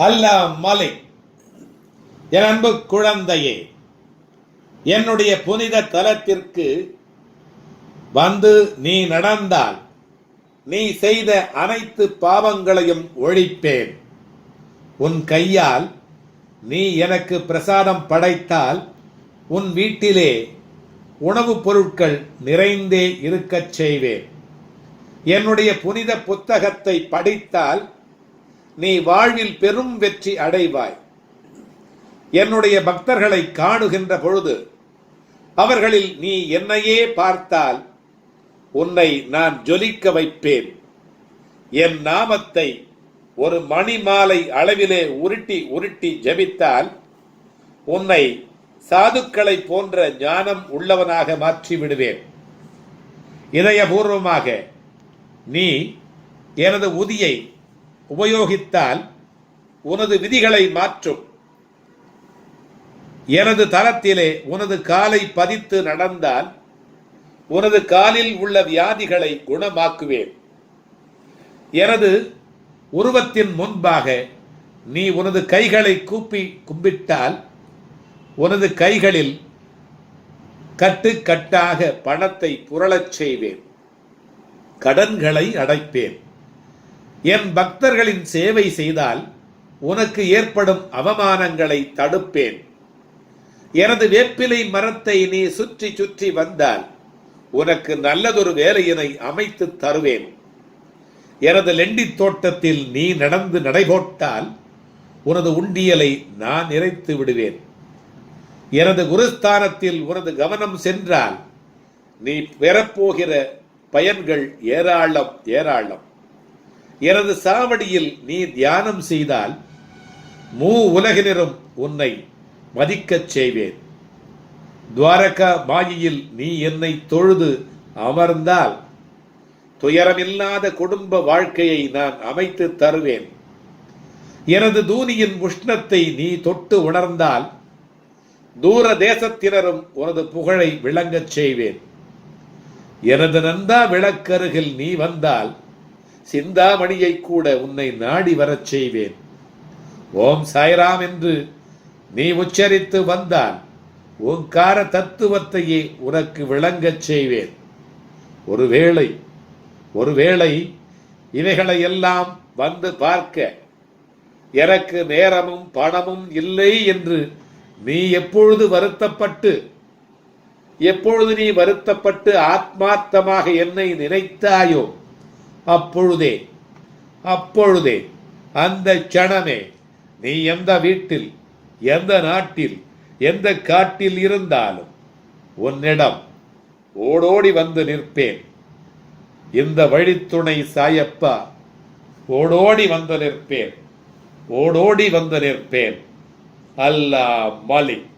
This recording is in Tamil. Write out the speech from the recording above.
அல்ல மலை என் அன்பு குழந்தையே என்னுடைய புனித தலத்திற்கு வந்து நீ நடந்தால் நீ செய்த அனைத்து பாவங்களையும் ஒழிப்பேன். உன் கையால் நீ எனக்கு பிரசாதம் படைத்தால் உன் வீட்டிலே உணவுப் பொருட்கள் நிறைந்தே இருக்கச் செய்வேன். என்னுடைய புனித புத்தகத்தை படித்தால் நீ வாழ்வில் பெரும் வெற்றி அடைவாய். என்னுடைய பக்தர்களை காணுகின்ற பொழுது அவர்களில் நீ என்னையே பார்த்தால் உன்னை நான் ஜொலிக்க வைப்பேன். என் நாமத்தை ஒரு மணி மாலை அளவிலே உருட்டி உருட்டி ஜெபித்தால் உன்னை சாதுக்களை போன்ற ஞானம் உள்ளவனாக மாற்றி விடுவேன் இதயபூர்வமாக நீ எனது உதியை உபயோகித்தால் உனது விதிகளை மாற்றும். எனது தளத்திலே உனது காலை பதித்து நடந்தால் உனது காலில் உள்ள வியாதிகளை குணமாக்குவேன். எனது உருவத்தின் முன்பாக நீ உனது கைகளை கூப்பி கும்பிட்டால் உனது கைகளில் கட்டு கட்டாக பணத்தை புரளச் செய்வேன். கடன்களை அடைப்பேன். என் பக்தர்களின் சேவை செய்தால் உனக்கு ஏற்படும் அவமானங்களை தடுப்பேன். எனது வேப்பிலை மரத்தை நீ சுற்றி சுற்றி வந்தால் உனக்கு நல்லதொரு வேலையினை அமைத்து தருவேன். எனது லெண்டி தோட்டத்தில் நீ நடந்து நடைபோட்டால் உனது உண்டியலை நான் நிறைத்து விடுவேன். எனது குருஸ்தானத்தில் உனது கவனம் சென்றால் நீ பெறப்போகிற பயன்கள் ஏராளம் ஏராளம். எனது சாவடியில் நீ தியானம் செய்தால் மூ உலகினரும் உன்னை மதிக்கச் செய்வேன். துவாரகா மாயியில் நீ என்னை தொழுது அமர்ந்தால் துயரமில்லாத குடும்ப வாழ்க்கையை நான் அமைத்து தருவேன். எனது தூணியின் உஷ்ணத்தை நீ தொட்டு உணர்ந்தால் தூர தேசத்தினரும் உனது புகழை விளங்கச் செய்வேன். எனது நந்தா விளக்கருகில் நீ வந்தால் சிந்தாமணியை கூட உன்னை நாடி வரச் செய்வேன். ஓம் சாய்ராம் என்று நீ உச்சரித்து வந்தால் ஓங்கார தத்துவத்தையே உனக்கு விளங்கச் செய்வேன். ஒருவேளை ஒருவேளை இவைகளை எல்லாம் வந்து பார்க்க எனக்கு நேரமும் பணமும் இல்லை என்று நீ எப்பொழுது வருத்தப்பட்டு எப்பொழுது நீ வருத்தப்பட்டு ஆத்மார்த்தமாக என்னை நினைத்தாயோ அப்பொழுதே அப்பொழுதே அந்த க்ஷணமே நீ எந்த வீட்டில் எந்த நாட்டில் எந்த காட்டில் இருந்தாலும் உன்னிடம் ஓடோடி வந்து நிற்பேன். இந்த வழித்துணை சாயப்பா ஓடோடி வந்து நிற்பேன். ஓடோடி வந்து நிற்பேன். அல்லாஹ் மலிக்.